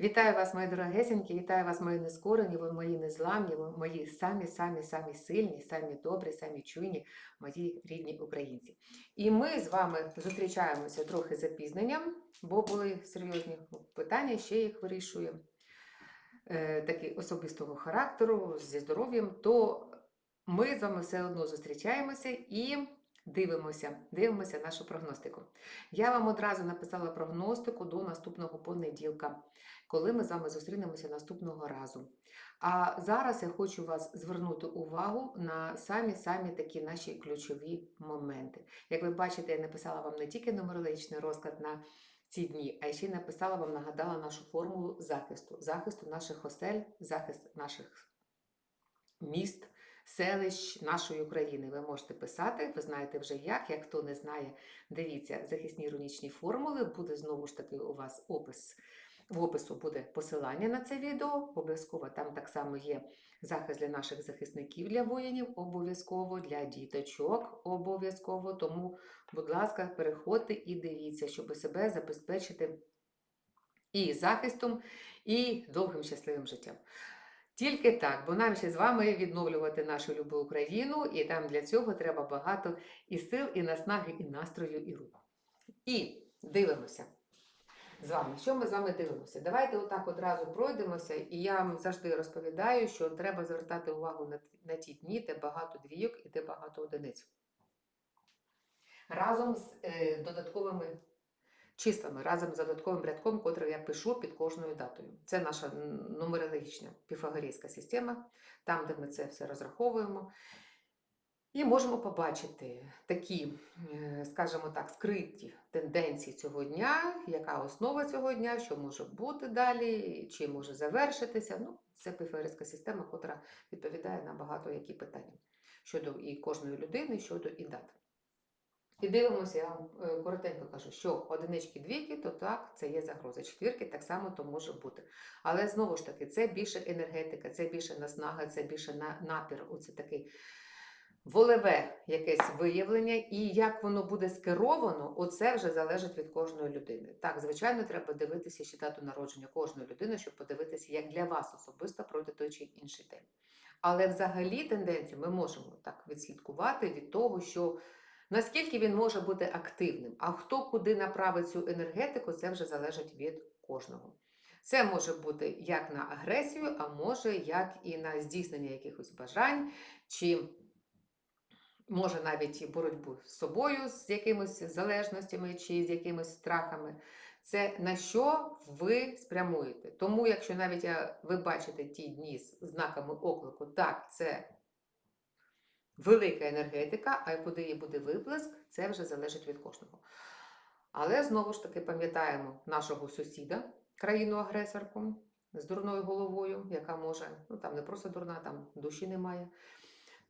Вітаю вас, мої дорогесенькі, вітаю вас, мої нескорені, ви мої незламні, ви мої самі, самі, самі сильні, самі добрі, самі чуйні, мої рідні українці. І ми з вами зустрічаємося трохи з запізненням, бо були серйозні питання, ще їх вирішуємо. Е, такі особистого характеру, зі здоров'ям, то ми з вами все одно зустрічаємося і дивимося, дивимося нашу прогностику. Я вам одразу написала прогностику до наступного понеділка, коли ми з вами зустрінемося наступного разу. А зараз я хочу вас звернути увагу на самі-самі такі наші ключові моменти. Як ви бачите, я написала вам не тільки нумерологічний розклад на ці дні, а ще й написала вам, нагадала нашу формулу захисту, захисту наших осель, захист наших міст, селищ нашої України. Ви можете писати, ви знаєте вже як. Як хто не знає, дивіться захисні рунічні формули. Буде знову ж таки у вас опис. В опису буде посилання на це відео. Обов'язково там так само є захист для наших захисників, для воїнів, обов'язково для діточок, обов'язково. Тому, будь ласка, переходьте і дивіться, щоб себе забезпечити і захистом, і довгим щасливим життям. Тільки так, бо нам ще з вами відновлювати нашу любу Україну, і там для цього треба багато і сил, і наснаги, і настрою, і рук. І дивимося з вами. Що ми з вами дивимося? Давайте отак одразу пройдемося, і я вам завжди розповідаю, що треба звертати увагу на, на ті дні, де багато двійок і де багато одиниць. Разом з е, додатковими числами, разом з додатковим рядком, котрий я пишу під кожною датою. Це наша нумерологічна піфагорійська система, там, де ми це все розраховуємо. І можемо побачити такі, е, скажімо так, скриті тенденції цього дня, яка основа цього дня, що може бути далі, чи може завершитися. Ну, це піфагорійська система, котра відповідає на багато які питання щодо і кожної людини, щодо і дат. І дивимося, я вам е, коротенько кажу, що одинички, двійки, то так, це є загроза. Четвірки так само то може бути. Але знову ж таки, це більше енергетика, це більше наснага, це більше на, напір. Оце такий волеве якесь виявлення, і як воно буде скеровано, оце вже залежить від кожної людини. Так, звичайно, треба дивитися ще дату народження кожної людини, щоб подивитися, як для вас особисто пройде той чи інший день. Але взагалі тенденцію ми можемо так відслідкувати від того, що наскільки він може бути активним, а хто куди направить цю енергетику, це вже залежить від кожного. Це може бути як на агресію, а може як і на здійснення якихось бажань, чи може навіть і боротьбу з собою, з якимись залежностями чи з якимись страхами. Це на що ви спрямуєте. Тому, якщо навіть ви бачите ті дні з знаками оклику, так, це велика енергетика, а куди її буде виплеск, це вже залежить від кожного. Але знову ж таки пам'ятаємо нашого сусіда, країну-агресорку з дурною головою, яка може, ну там не просто дурна, там душі немає.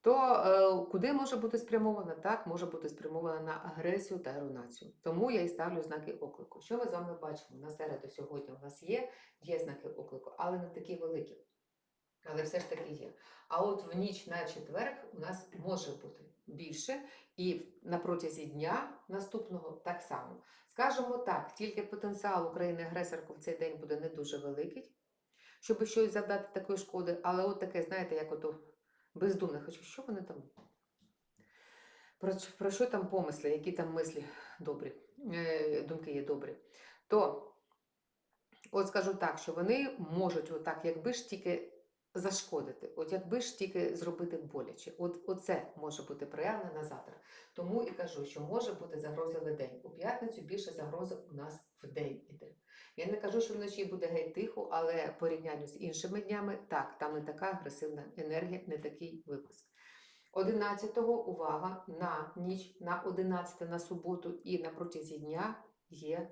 То е, куди може бути спрямована? Так, може бути спрямована на агресію та руйнацію. Тому я і ставлю знаки оклику. Що ми з вами бачимо? На середу сьогодні у нас є, є знаки оклику, але не такі великі. Але все ж таки є. А от в ніч на четверг у нас може бути більше, і на протязі дня наступного так само. Скажемо так, тільки потенціал України-агресорку в цей день буде не дуже великий, щоб щось завдати такої шкоди, але от таке, знаєте, як ото бездумне, хочу, що вони там? Про, про що там помисли, які там мислі добрі, е, думки є добрі. То, от скажу так, що вони можуть отак, якби ж тільки зашкодити, от якби ж тільки зробити боляче. От оце може бути проявлено на завтра. Тому і кажу, що може бути загрозливий день. У п'ятницю більше загрози у нас в день іде. Я не кажу, що вночі буде геть тихо, але порівнянню з іншими днями, так, там не така агресивна енергія, не такий випуск. 11-го увага на ніч, на 11 на суботу і на протязі дня є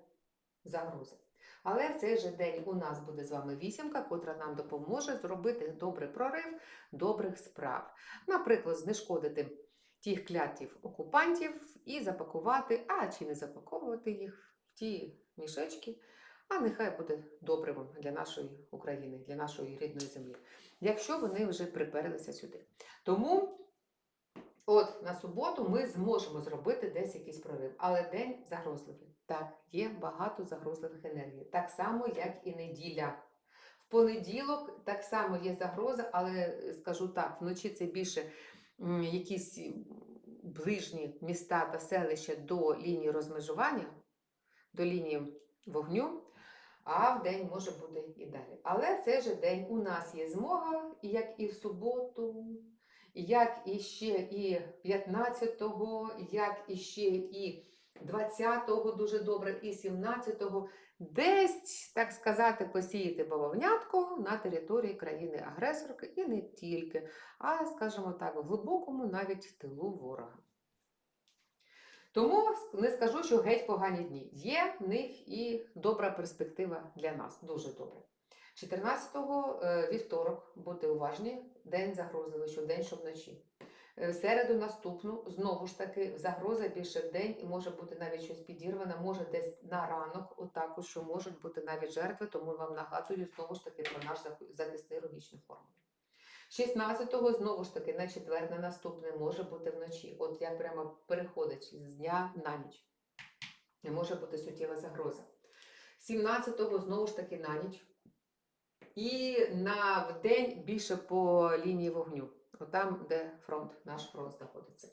загроза. Але в цей же день у нас буде з вами вісімка, котра нам допоможе зробити добрий прорив добрих справ. Наприклад, знешкодити тих клятів окупантів і запакувати, а чи не запаковувати їх в ті мішечки, а нехай буде добривом для нашої України, для нашої рідної землі, якщо вони вже приперлися сюди. Тому От на суботу ми зможемо зробити десь якийсь прорив, але день загрозливий. Так, є багато загрозливих енергій. Так само, як і неділя. В понеділок так само є загроза, але е, скажу так, вночі це більше якісь ближні міста та селища до лінії розмежування, до лінії вогню, а в день може бути і далі. Але в цей же день у нас є змога, як і в суботу, як і ще і 15-го, як і ще і 20-го дуже добре, і 17-го, десь, так сказати, посіяти бавовнятко на території країни-агресорки і не тільки, а, скажімо так, в глибокому навіть тилу ворога. Тому не скажу, що геть погані дні. Є в них і добра перспектива для нас, дуже добре. 14-го е, вівторок, будьте уважні, день загрозливий, що день, що вночі. Е, В середу наступну, знову ж таки, загроза більше в день і може бути навіть щось підірване, може десь на ранок, отак, от, що можуть бути навіть жертви, тому вам нагадую знову ж таки про наш захисний рунічний формул. 16-го, знову ж таки, на четвер, на наступне може бути вночі. От як прямо переходить з дня на ніч. І може бути суттєва загроза. 17-го знову ж таки на ніч. І на день більше по лінії вогню. Отам, де фронт, наш фронт знаходиться.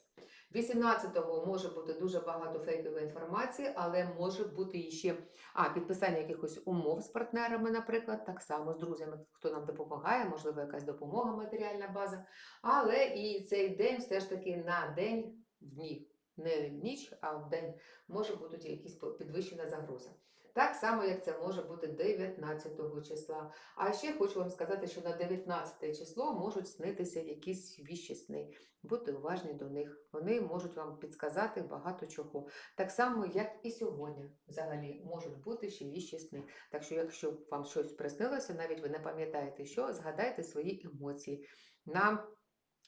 18-го може бути дуже багато фейкової інформації, але може бути іще а, підписання якихось умов з партнерами, наприклад, так само з друзями, хто нам допомагає, можливо, якась допомога, матеріальна база. Але і цей день все ж таки на день в дні, не в ніч, а в день може бути якась по- підвищена загроза. Так само, як це може бути 19 числа. А ще хочу вам сказати, що на 19 число можуть снитися якісь віщі сни. Будьте уважні до них. Вони можуть вам підказати багато чого. Так само, як і сьогодні, взагалі, можуть бути ще віщі сни. Так що, якщо вам щось приснилося, навіть ви не пам'ятаєте, що, згадайте свої емоції на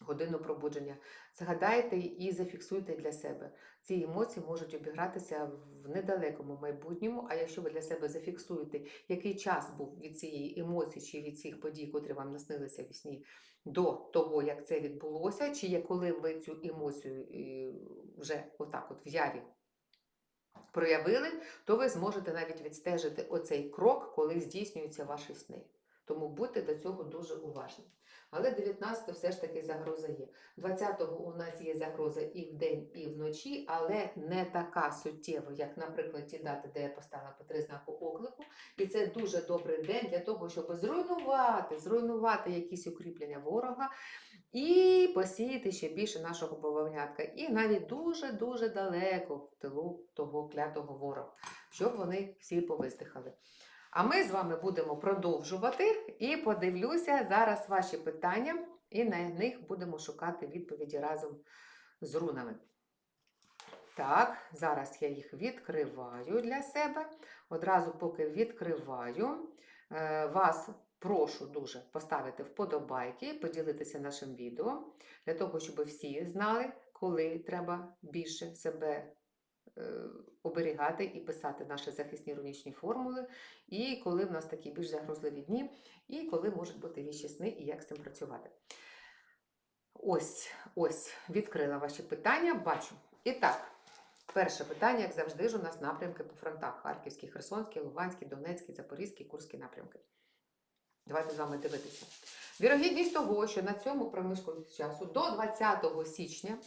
годину пробудження. Згадайте і зафіксуйте для себе. Ці емоції можуть обігратися в недалекому майбутньому. А якщо ви для себе зафіксуєте, який час був від цієї емоції чи від цих подій, котрі вам наснилися в сні, до того, як це відбулося, чи є коли ви цю емоцію е, вже отак, от в яві проявили, то ви зможете навіть відстежити оцей крок, коли здійснюються ваші сни. Тому будьте до цього дуже уважні. Але 19 все ж таки загроза є. 20-го у нас є загроза і вдень, і вночі, але не така суттєва, як, наприклад, ті дати, де я поставила по три знаку оклику. І це дуже добрий день для того, щоб зруйнувати, зруйнувати якісь укріплення ворога і посіяти ще більше нашого бавовнятка. І навіть дуже-дуже далеко в тилу того клятого ворога, щоб вони всі повиздихали. А ми з вами будемо продовжувати і подивлюся зараз ваші питання, і на них будемо шукати відповіді разом з рунами. Так, зараз я їх відкриваю для себе. Одразу, поки відкриваю, е, вас прошу дуже поставити вподобайки, поділитися нашим відео, для того, щоб всі знали, коли треба більше себе оберігати і писати наші захисні рунічні формули, і коли в нас такі більш загрозливі дні, і коли можуть бути віщі сни, і як з цим працювати. Ось, ось, відкрила ваші питання, бачу. І так, перше питання, як завжди, ж у нас напрямки по фронтах: Харківський, Херсонський, Луганський, Донецький, Запорізький, Курський напрямки. Давайте з вами дивитися. Вірогідність того, що на цьому проміжку часу до 20 січня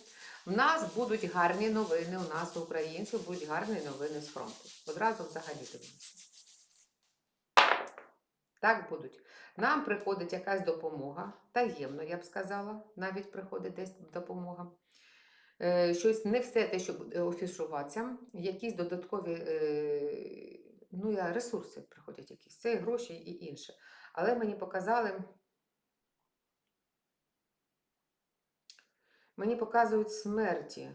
в нас будуть гарні новини, у нас, українців, будуть гарні новини з фронту. Одразу взагалі дивимося. Так будуть. Нам приходить якась допомога, таємно, я б сказала, навіть приходить десь допомога. Е, Щось не все те, що буде офішуватися, якісь додаткові е, ну, ресурси приходять якісь, це гроші і інше. Але мені показали, мені показують смерті.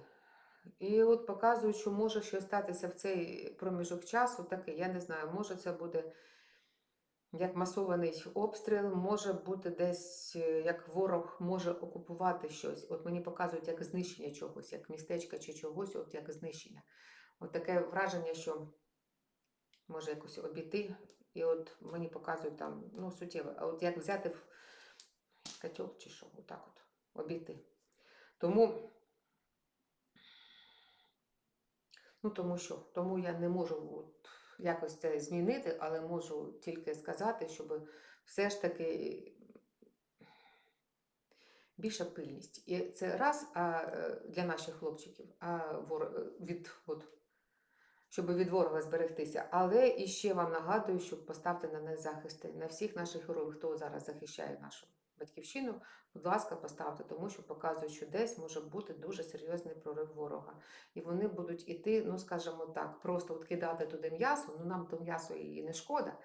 І от показують, що може щось статися в цей проміжок часу, такий, я не знаю, може це буде як масований обстріл, може бути десь, е, як ворог може окупувати щось. От мені показують як знищення чогось, як містечка чи чогось, от як знищення. От таке враження, що може якось обійти. І от мені показують там, ну, суттєво, а от як взяти в катьок чи що, отак от, обійти. Тому, ну, тому що, тому я не можу от, якось це змінити, але можу тільки сказати, щоб все ж таки більша пильність. І це раз а, е, для наших хлопчиків, а е, від, от, щоб від ворога зберегтися. Але і ще вам нагадую, щоб поставте на них захисти на всіх наших героїв, хто зараз захищає нашу батьківщину. Будь ласка, поставте, тому що показують, що десь може бути дуже серйозний прорив ворога. І вони будуть іти, ну скажімо так, просто от кидати туди м'ясо. Ну нам то м'ясо і не шкода.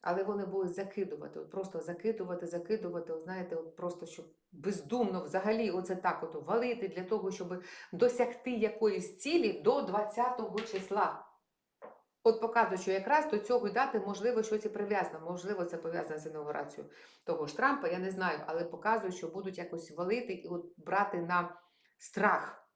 Але вони будуть закидувати, от просто закидувати, закидувати, от знаєте, от просто щоб бездумно взагалі оце так от валити для того, щоб досягти якоїсь цілі до 20-го числа. От показують, що якраз до цього дати можливо щось і прив'язано. Можливо, це пов'язано з інаугурацією того ж Трампа, я не знаю, але показують, що будуть якось валити і от брати на страх,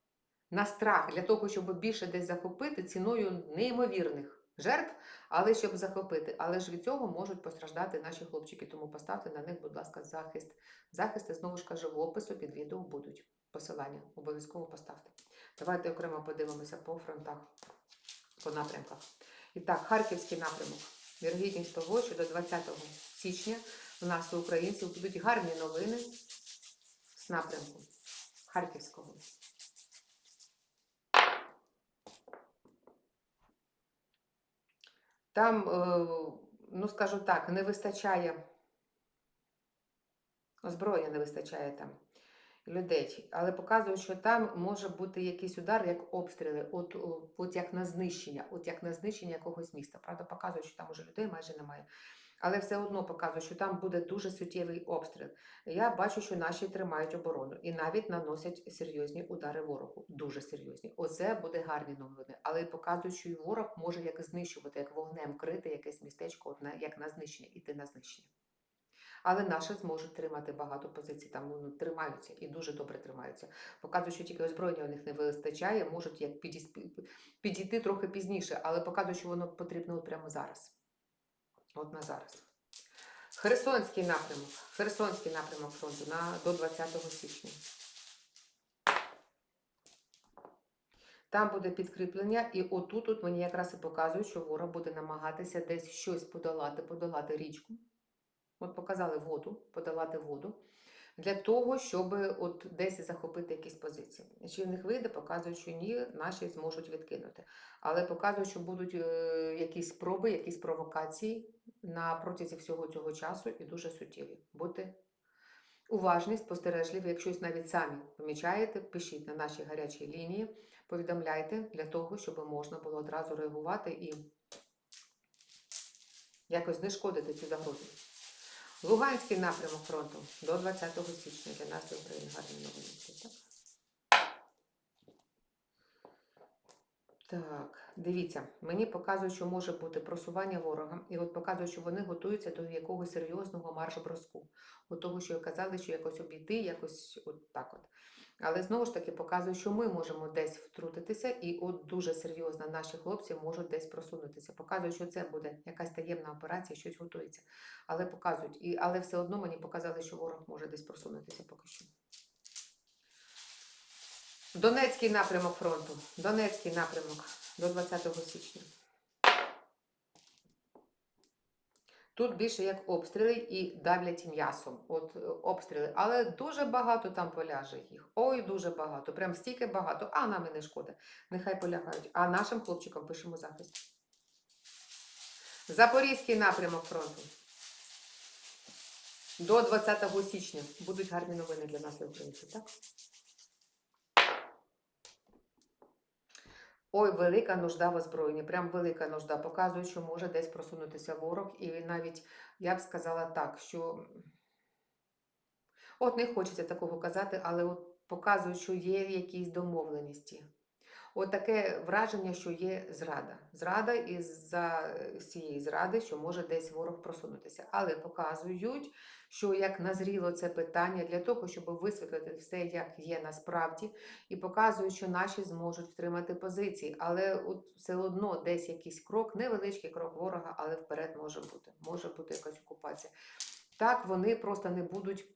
на страх для того, щоб більше десь захопити ціною неймовірних жертв, але щоб захопити. Але ж від цього можуть постраждати наші хлопчики. Тому поставте на них, будь ласка, захист. Захисти, знову ж кажу, в опису під відео будуть посилання. Обов'язково поставте. Давайте окремо подивимося по фронтах, по напрямках. І так, Харківський напрямок. Вірогідність того, що до 20 січня у нас у українців будуть гарні новини з напрямку Харківського. Там, е, ну скажу так, не вистачає озброєння, не вистачає там людей, але показують, що там може бути якийсь удар, як обстріли, от, от як на знищення, от як на знищення якогось міста. Правда, показують, що там уже людей майже немає. Але все одно показує, що там буде дуже суттєвий обстріл. Я бачу, що наші тримають оборону і навіть наносять серйозні удари ворогу. Дуже серйозні. Оце буде гарні новини. Але показують, що і ворог може як знищувати, як вогнем крити якесь містечко, як на знищення, іти на знищення. Але наші зможуть тримати багато позицій, там ну, тримаються і дуже добре тримаються. Показують, що тільки озброєння у них не вистачає, можуть як підійти трохи пізніше, але показують, що воно потрібно прямо зараз. От на зараз. Херсонський напрямок. Херсонський напрямок фронту на, до 20 січня. Там буде підкріплення, і отут от мені якраз і показують, що ворог буде намагатися десь щось подолати, подолати річку. От показали воду, подолати воду. Для того, щоб от десь захопити якісь позиції. Чи в них вийде, показують, що ні, наші зможуть відкинути. Але показують, що будуть е, якісь спроби, якісь провокації на протязі всього цього часу і дуже суттєві. Будьте уважні, спостережливі. Якщо навіть самі помічаєте, пишіть на наші гарячі лінії, повідомляйте для того, щоб можна було одразу реагувати і якось знешкодити цю загрозу. Луганський напрямок фронту до 20 січня для нас України гарні новини. Так? Так, дивіться, мені показують, що може бути просування ворога, і от показують, що вони готуються до якогось серйозного марш-броску. От того, що казали, що якось обійти, якось от так от. Але знову ж таки показує, що ми можемо десь втрутитися, і от дуже серйозно наші хлопці можуть десь просунутися. Показують, що це буде якась таємна операція, щось готується. Але показують, і, але все одно мені показали, що ворог може десь просунутися поки що. Донецький напрямок фронту. Донецький напрямок до 20 січня. Тут більше як обстріли і давлять м'ясом. От е, обстріли. Але дуже багато там поляже їх. Ой, дуже багато. Прям стільки багато. А нам і не шкода. Нехай полягають. А нашим хлопчикам пишемо захист. Запорізький напрямок фронту. До 20 січня будуть гарні новини для нас, українців, так? Ой, велика нужда в озброєнні, прям велика нужда. Показує, що може десь просунутися ворог, і навіть я б сказала так, що от не хочеться такого казати, але от показує, що є якісь домовленості. От враження, що є зрада. Зрада і за цієї зради, що може десь ворог просунутися. Але показують, що як назріло це питання для того, щоб висвітлити все, як є насправді, і показують, що наші зможуть втримати позиції. Але от все одно десь якийсь крок, невеличкий крок ворога, але вперед може бути. Може бути якась окупація. Так вони просто не будуть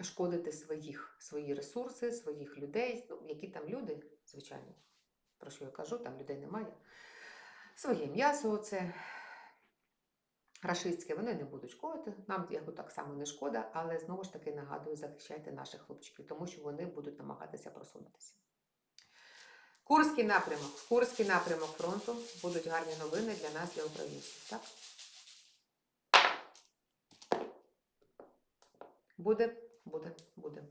шкодити своїх, свої ресурси, своїх людей. Ну, які там люди, звичайно, про що я кажу, там людей немає. Своє м'ясо, оце. рашистське, вони не будуть шкодити. Нам його так само не шкода, але знову ж таки нагадую, захищайте наших хлопчиків, тому що вони будуть намагатися просунутися. Курський напрямок. Курський напрямок фронту будуть гарні новини для нас, для українців. Так? Буде, буде, буде.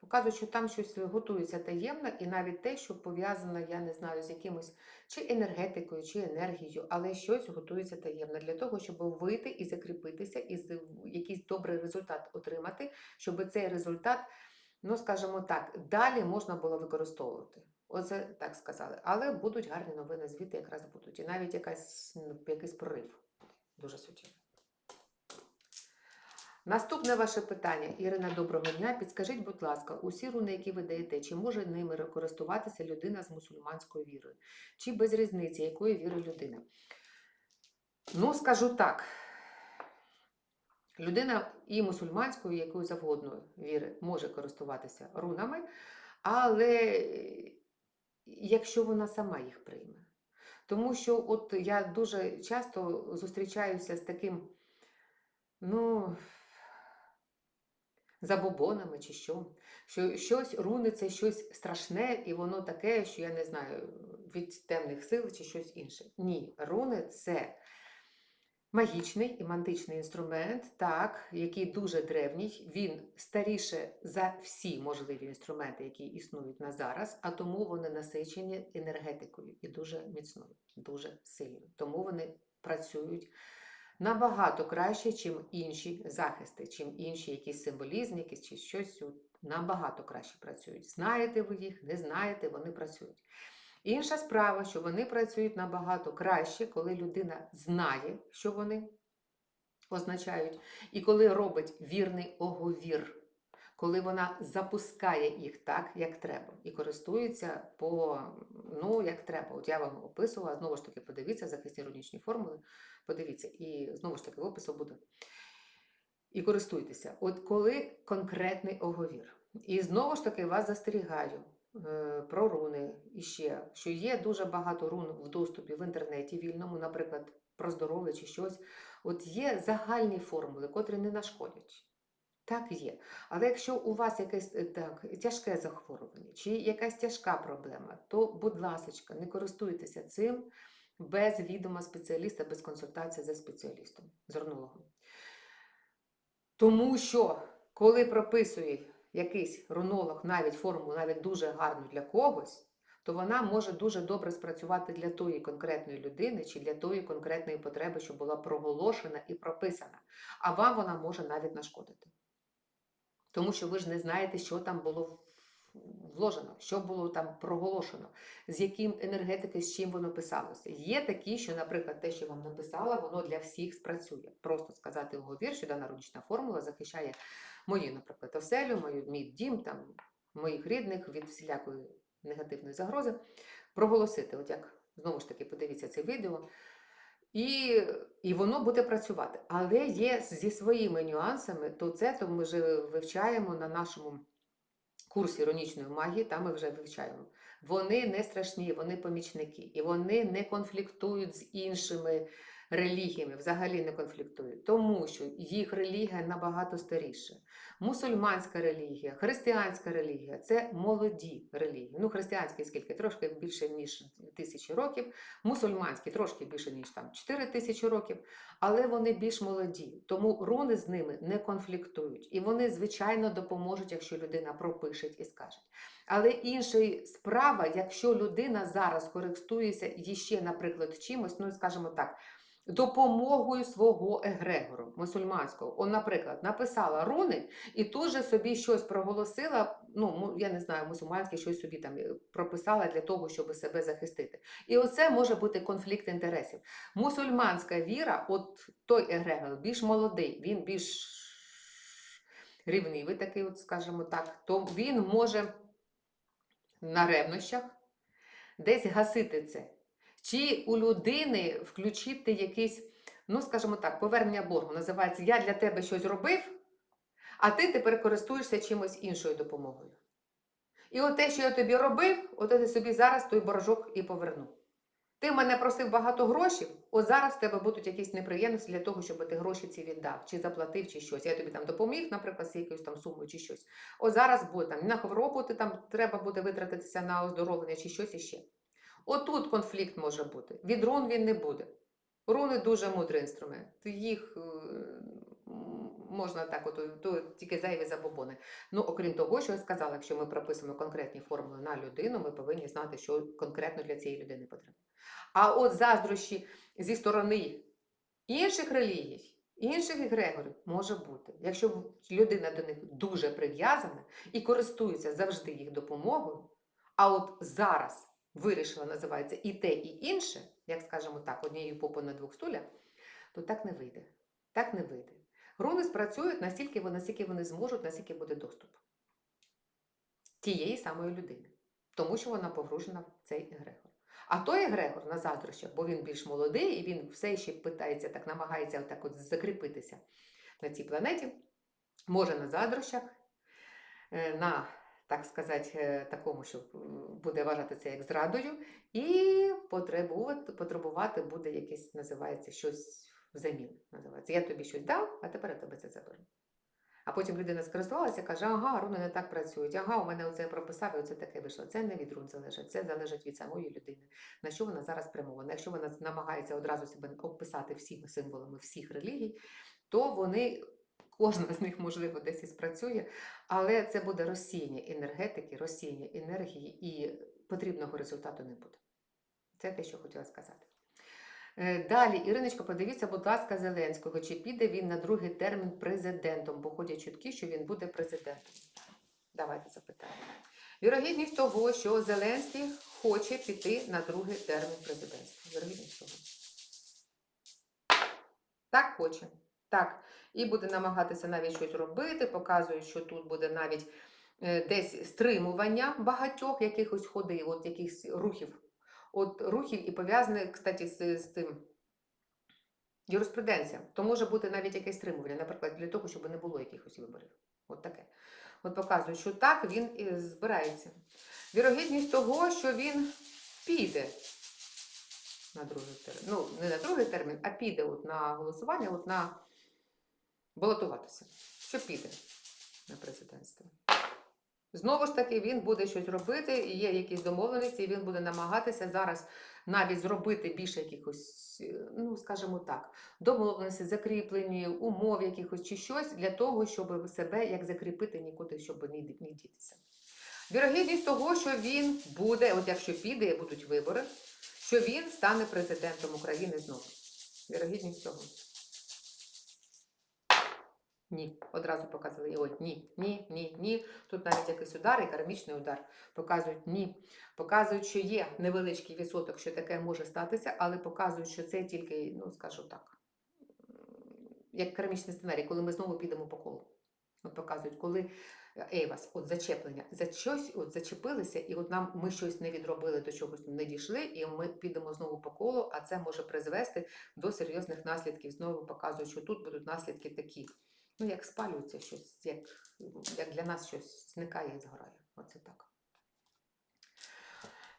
Показують, що там щось готується таємно, і навіть те, що пов'язано, я не знаю, з якимось чи енергетикою, чи енергією, але щось готується таємно для того, щоб вийти і закріпитися, і якийсь добрий результат отримати, щоб цей результат, ну скажімо так, далі можна було використовувати. Оце так сказали. Але будуть гарні новини звідти якраз будуть. І навіть якась, ну, якийсь прорив дуже суттєвий. Наступне ваше питання, Ірина, доброго дня. Підскажіть, будь ласка, усі руни, які ви даєте, чи може ними користуватися людина з мусульманською вірою? Чи без різниці, якої віри людина? Ну, скажу так. Людина і мусульманською, і якою завгодно віри, може користуватися рунами, але якщо вона сама їх прийме. Тому що от я дуже часто зустрічаюся з таким, ну, забобонами чи що. Що щось руни це щось страшне, і воно таке, що я не знаю, від темних сил чи щось інше. Ні, руни це магічний і мантичний інструмент, так, який дуже древній. Він старіше за всі можливі інструменти, які існують на зараз, а тому вони насичені енергетикою і дуже міцною, дуже сильно. Тому вони працюють набагато краще, чим інші захисти, чим інші якісь символізм, якісь чи щось набагато краще працюють. Знаєте ви їх, не знаєте, вони працюють. Інша справа, що вони працюють набагато краще, коли людина знає, що вони означають, і коли робить вірний оговір, коли вона запускає їх так, як треба, і користується по ну, як треба. От я вам описувала, знову ж таки, подивіться захисні рунічні формули, подивіться, і знову ж таки в опису буде. І користуйтеся. От коли конкретний оговір. І знову ж таки вас застерігаю е, про руни і ще, що є дуже багато рун в доступі в інтернеті вільному, наприклад, про здоров'я чи щось. От є загальні формули, котрі не нашкодять. Так є. Але якщо у вас якесь е, так, тяжке захворювання чи якась тяжка проблема, то, будь ласка, не користуйтеся цим без відома спеціаліста, без консультації за спеціалістом, з орнологом. Тому що, коли прописує якийсь рунолог навіть формулу, навіть дуже гарну для когось, то вона може дуже добре спрацювати для тої конкретної людини чи для тої конкретної потреби, що була проголошена і прописана. А вам вона може навіть нашкодити. Тому що ви ж не знаєте, що там було вложено, що було там проголошено, з яким енергетикою, з чим воно писалося. Є такі, що, наприклад, те, що вам написала, воно для всіх спрацює. Просто сказати уговір, що дана рунічна формула захищає мою, наприклад, оселю, мою, мій дім, там, моїх рідних від всілякої негативної загрози. Проголосити, от як знову ж таки, подивіться це відео. І, і воно буде працювати. Але є зі своїми нюансами, то це то ми вже вивчаємо на нашому курсі іронічної магії, там ми вже вивчаємо. Вони не страшні, вони помічники, і вони не конфліктують з іншими релігіями, взагалі не конфліктують, тому що їх релігія набагато старіша. Мусульманська релігія, християнська релігія це молоді релігії. Ну, християнські скільки? Трошки більше, ніж тисячі років, мусульманські трошки більше, ніж там 4 тисячі років, але вони більш молоді. Тому руни з ними не конфліктують. І вони, звичайно, допоможуть, якщо людина пропише і скаже. Але інша справа, якщо людина зараз користується іще, наприклад, чимось, ну скажімо так, допомогою свого егрегору мусульманського. Он, наприклад, написала руни і же собі щось проголосила. Ну, я не знаю, мусульманське щось собі там е, прописала для того, щоб себе захистити. І оце може бути конфлікт інтересів. Мусульманська віра, от той егрегор більш молодий, він більш рівнивий, такий, от, скажімо так, то він може на ревнощах десь гасити це. Чи у людини включити якийсь, ну скажімо так, повернення боргу. Називається Я для тебе щось робив, а ти тепер користуєшся чимось іншою допомогою. І от те, що я тобі робив, от я собі зараз той боржок і поверну. Ти мене просив багато грошей, от зараз в тебе будуть якісь неприємності для того, щоб ти гроші ці віддав, чи заплатив, чи щось. Я тобі там допоміг, наприклад, з якоюсь там сумою чи щось. От зараз буде там на хворобу, ти там треба буде витратитися на оздоровлення чи щось іще. Отут конфлікт може бути. Від рун він не буде. Руни дуже мудрий інструмент. Їх е, можна так, от, то тільки зайві забобони. Ну, окрім того, що я сказала, якщо ми прописуємо конкретні формули на людину, ми повинні знати, що конкретно для цієї людини потрібно. А от заздрощі зі сторони інших релігій, інших егрегорів може бути. Якщо людина до них дуже прив'язана і користується завжди їх допомогою, а от зараз вирішила, називається і те, і інше, як скажемо так, однією попою на двох стулях, то так не вийде. Так не вийде. Руни спрацюють настільки, наскільки вони зможуть, наскільки буде доступ тієї самої людини, тому що вона погружена в цей егрегор. А той егрегор на заздрощах, бо він більш молодий і він все ще питається, так намагається отак от закріпитися на цій планеті, може на заздрощах, е, на, так сказати, е, такому, що буде вважати це як зрадою, і потребувати, потребувати буде якесь, називається, щось взамін. Називається. Я тобі щось дав, а тепер я тебе це заберу. А потім людина скористувалася каже, ага, руни не так працюють, ага, у мене оце прописав, і оце таке вийшло. Це не від рун залежить, це залежить від самої людини. На що вона зараз спрямована? Якщо вона намагається одразу себе описати всіми символами всіх релігій, то вони, кожна з них, можливо, десь і спрацює, але це буде розсіяння енергетики, розсіяння енергії, і потрібного результату не буде. Це те, що хотіла сказати. Е, Далі, Іриночка, подивіться, будь ласка, Зеленського, чи піде він на другий термін президентом, бо ходять чутки, що він буде президентом. Давайте запитаємо. Вірогідність того, що Зеленський хоче піти на другий термін президентства. Вірогідність того. Так хоче. Так. І буде намагатися навіть щось робити, показують, що тут буде навіть е, десь стримування багатьох якихось ходів, от якихось рухів от рухів і пов'язаний, кстати, з, з тим юриспруденція. То може бути навіть якесь стримування, наприклад, для того, щоб не було якихось виборів. От таке. От показує, що так він і збирається. Вірогідність того, що він піде на другий термін. Ну, не на другий термін, а піде от на голосування, от на балотуватися. Що піде на президентство. Знову ж таки, він буде щось робити, і є якісь домовленості, і він буде намагатися зараз навіть зробити більше якихось, ну скажімо так, домовленості, закріплені, умов якихось чи щось для того, щоб себе як закріпити нікуди, щоб не дітися. Вірогідність того, що він буде, от якщо піде, будуть вибори, що він стане президентом України знову. Вірогідність цього. Ні, одразу показали. Ой, ні, ні, ні, ні. Тут навіть якийсь удар і кармічний удар. Показують ні. Показують, що є невеличкий відсоток, що таке може статися, але показують, що це тільки, ну скажу так, як кармічний сценарій, коли ми знову підемо по колу. От показують, коли е, Ейвас, от зачеплення, за щось от зачепилися, і от нам ми щось не відробили, до чогось не дійшли, і ми підемо знову по колу, а це може призвести до серйозних наслідків. Знову показують, що тут будуть наслідки такі. Ну, як спалюється щось, як, як для нас щось зникає і згорає. Оце так.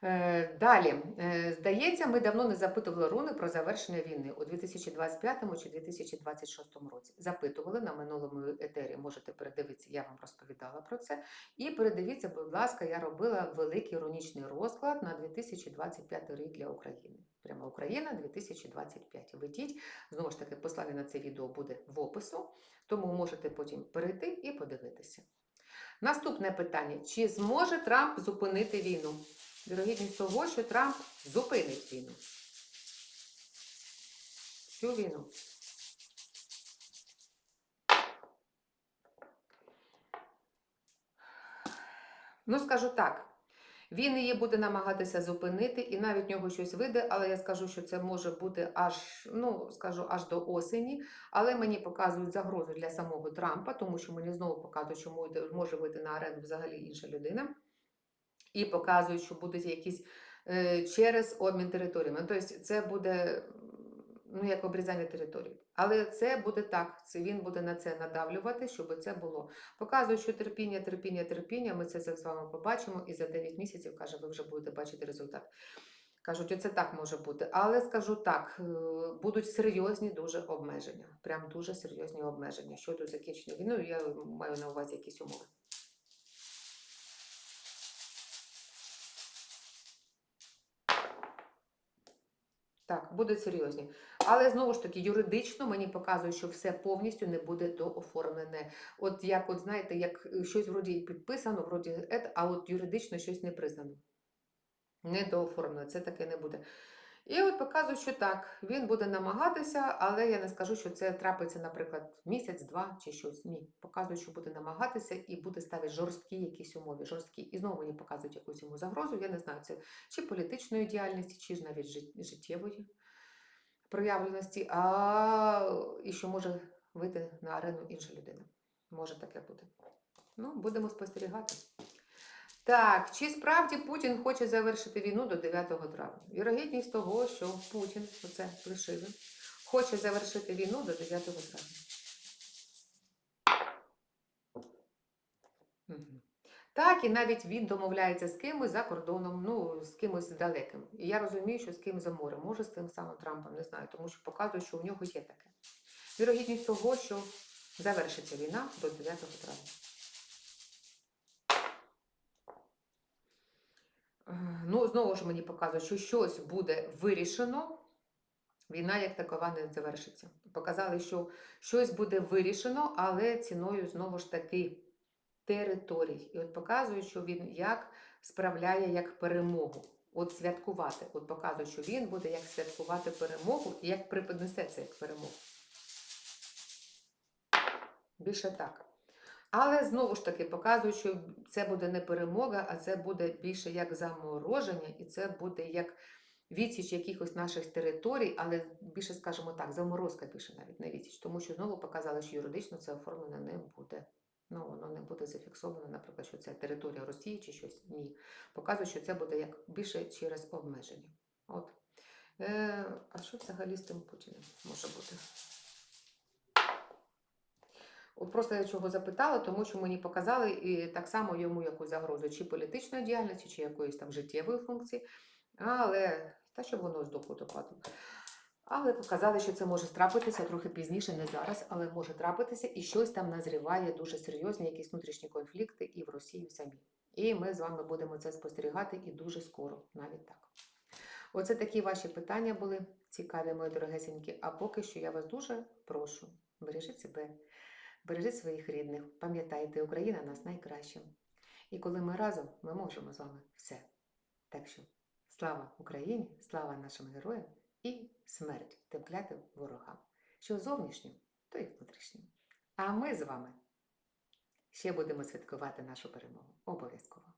Е, далі, Е, здається, ми давно не запитували руни про завершення війни у 2025 чи 2026 році. Запитували на минулому етері, можете передивитися, я вам розповідала про це. І передивіться, будь ласка, я робила великий рунічний розклад на 2025 рік для України. Прямо Україна 2025. Введіть. Знову ж таки, послання на це відео буде в опису, тому можете потім перейти і подивитися. Наступне питання: чи зможе Трамп зупинити війну? Вірогідність того, що Трамп зупинить війну. Цю війну. Ну, скажу так. Він її буде намагатися зупинити, і навіть в нього щось вийде, але я скажу, що це може бути аж, ну, скажу, аж до осені. Але мені показують загрозу для самого Трампа, тому що мені знову показують, що може вийти на арену взагалі інша людина. І показують, що будуть якісь е, через обмін територіями. Тобто це буде ну, як обрізання територій. Але це буде так, це він буде на це надавлювати, щоб це було. Показують, що терпіння, терпіння, терпіння. Ми це з вами побачимо, і за 9 місяців, каже, ви вже будете бачити результат. Кажуть, оце так може бути. Але скажу так, е, будуть серйозні дуже обмеження. Прям дуже серйозні обмеження щодо закінчення війни. Я маю на увазі якісь умови. Так, будуть серйозні. Але знову ж таки, юридично мені показує, що все повністю не буде дооформлене. От як, от знаєте, як е, щось вроді підписано, вроді, ет, а от юридично щось не признано. Не дооформлено, це таке не буде. І от показую, що так, він буде намагатися, але я не скажу, що це трапиться, наприклад, місяць-два чи щось. Ні. Показую, що буде намагатися і буде ставити жорсткі якісь умови. Жорсткі. І знову мені показують якусь йому загрозу. Я не знаю, це чи політичної діяльності, чи ж навіть життєвої проявленості, а і що може вийти на арену інша людина. Може таке бути. Ну, будемо спостерігати. Так, чи справді Путін хоче завершити війну до 9 травня? Вірогідність того, що Путін, оце плешиве, хоче завершити війну до 9 травня. Так, і навіть він домовляється з кимось за кордоном, ну, з кимось далеким. І я розумію, що з ким за морем, може з тим самим Трампом, не знаю, тому що показує, що у нього є таке. Вірогідність того, що завершиться війна до 9 травня. Ну, знову ж мені показує, що щось буде вирішено, війна як такова не завершиться. Показали, що щось буде вирішено, але ціною знову ж таки територій. І от показує, що він як справляє як перемогу. От святкувати. От показує, що він буде як святкувати перемогу і як преподнесе це як перемогу. Більше так. Але знову ж таки показує, що це буде не перемога, а це буде більше як замороження, і це буде як відсіч якихось наших територій, але більше, скажімо так, заморозка більше навіть не відсіч, тому що знову показали, що юридично це оформлено не буде. Ну, воно не буде зафіксовано, наприклад, що це територія Росії чи щось. Ні. Показує, що це буде як більше через обмеження. От. Е, а що взагалі з тим Путіним може бути? Просто я чого запитала, тому що мені показали і так само йому якусь загрозу чи політичної діяльності, чи якоїсь там життєвої функції. Але та щоб воно з духу допадло. Але показали, що це може трапитися трохи пізніше, не зараз, але може трапитися, і щось там назріває дуже серйозні, якісь внутрішні конфлікти і в Росії самі. І ми з вами будемо це спостерігати і дуже скоро, навіть так. Оце такі ваші питання були цікаві, мої дорогесенькі. А поки що я вас дуже прошу, бережіть себе, бережіть своїх рідних, пам'ятайте, Україна нас найкраща. І коли ми разом, ми можемо з вами все. Так що слава Україні, слава нашим героям і смерть тим клятим ворогам, що зовнішнім, то і внутрішнім. А ми з вами ще будемо святкувати нашу перемогу. Обов'язково.